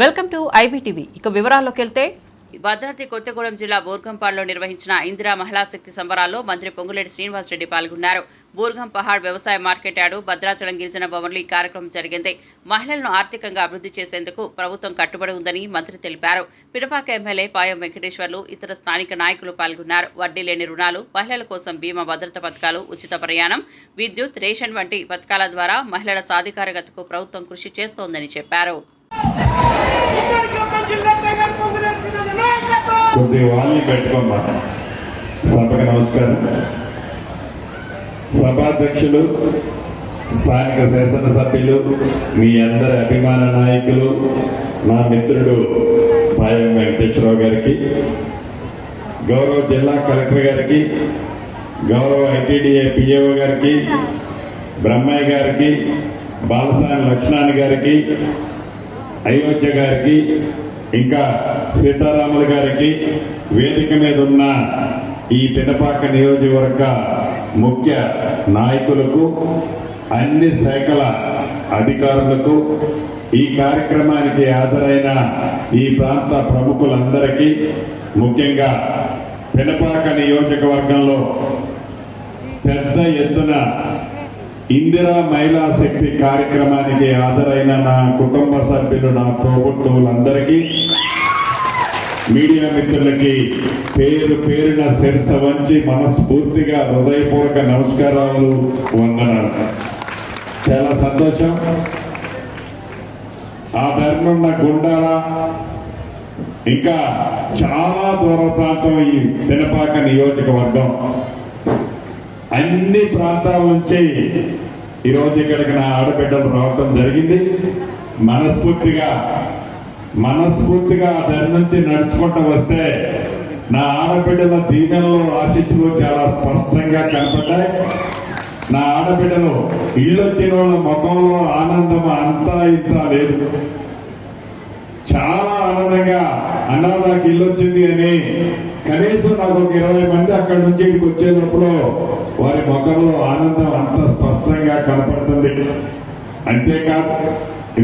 Welcome to IBTV. ఇక వివరాల్లోకి వెళ్తే భద్రాద్రి కొత్తగూడెం జిల్లా బోర్గంపాడులో నిర్వహించిన ఇందిరా మహిళా శక్తి సంబరాల్లో మంత్రి పొంగులేటి శ్రీనివాసరెడ్డి పాల్గొన్నారు. బూర్గం పహాడ్ వ్యవసాయ మార్కెట్ యార్డు భద్రాచలం గిరిజన భవన్లో ఈ కార్యక్రమం జరిగింది. మహిళలను ఆర్థికంగా అభివృద్ధి చేసేందుకు ప్రభుత్వం కట్టుబడి ఉందని మంత్రి తెలిపారు. పిడపాక ఎమ్మెల్యే పాయం వెంకటేశ్వర్లు ఇతర స్థానిక నాయకులు పాల్గొన్నారు. వడ్డీ లేని రుణాలు మహిళల కోసం బీమా భద్రత పథకాలు ఉచిత ప్రయాణం విద్యుత్ రేషన్ వంటి పథకాల ద్వారా మహిళల సాధికారతకు ప్రభుత్వం కృషి చేస్తోందని చెప్పారు. కొద్ది వాళ్ళని పెట్టుకోమ్మా. సభకు నమస్కారం. సభాధ్యక్షులు స్థానిక శాసనసభ్యులు మీ అందరి అభిమాన నాయకులు నా మిత్రుడు పాయం వెంకటేశ్వరరావు గారికి గౌరవ జిల్లా కలెక్టర్ గారికి గౌరవ ఐటీడీఏ పిఏఓ గారికి బ్రహ్మయ్య గారికి బాలసాని లక్ష్మణ్ గారికి అయోధ్య గారికి ఇంకా సీతారాములు గారికి వేదిక మీద ఉన్న ఈ పినపాక నియోజకవర్గ ముఖ్య నాయకులకు అన్ని శాఖల అధికారులకు ఈ కార్యక్రమానికి హాజరైన ఈ ప్రాంత ప్రముఖులందరికీ ముఖ్యంగా పినపాక నియోజకవర్గంలో పెద్ద ఎత్తున ఇందిరా మహిళా శక్తి కార్యక్రమానికి హాజరైన నా కుటుంబ సభ్యులు నా తోబుట్టువులందరికీ మీడియా మిత్రులకి పేరు పేరున శిరస వంచి మనస్ఫూర్తిగా హృదయపూర్వక నమస్కారాలు వందనాలు. చాలా సంతోషం. ఆ ధర్మన్న గుండాల ఇంకా చాలా దూర ప్రాంతం ఈ పినపాక నియోజకవర్గం. అన్ని ప్రాంతాల నుంచి ఈరోజు ఇక్కడికి నా ఆడబిడ్డలు రావటం జరిగింది. మనస్ఫూర్తిగా మనస్ఫూర్తిగా ఆ దారి నుంచి నడుచుకుంటూ వస్తే నా ఆడబిడ్డల దీవెనలో ఆశించులు చాలా స్పష్టంగా కనపడ్డాయి. నా ఆడబిడ్డలు ఇల్లు వచ్చిన వాళ్ళ ముఖంలో ఆనందం అంతా ఇంత లేదు. చాలా ఆనందంగా అన్నా నాకు ఇల్లు వచ్చింది అని కనీసం నాకు ఒక ఇరవై మంది అక్కడి నుంచి ఇక్కడికి వచ్చేటప్పుడు వారి ముఖంలో ఆనందం అంత స్పష్టంగా కనపడుతుంది. అంతేకాదు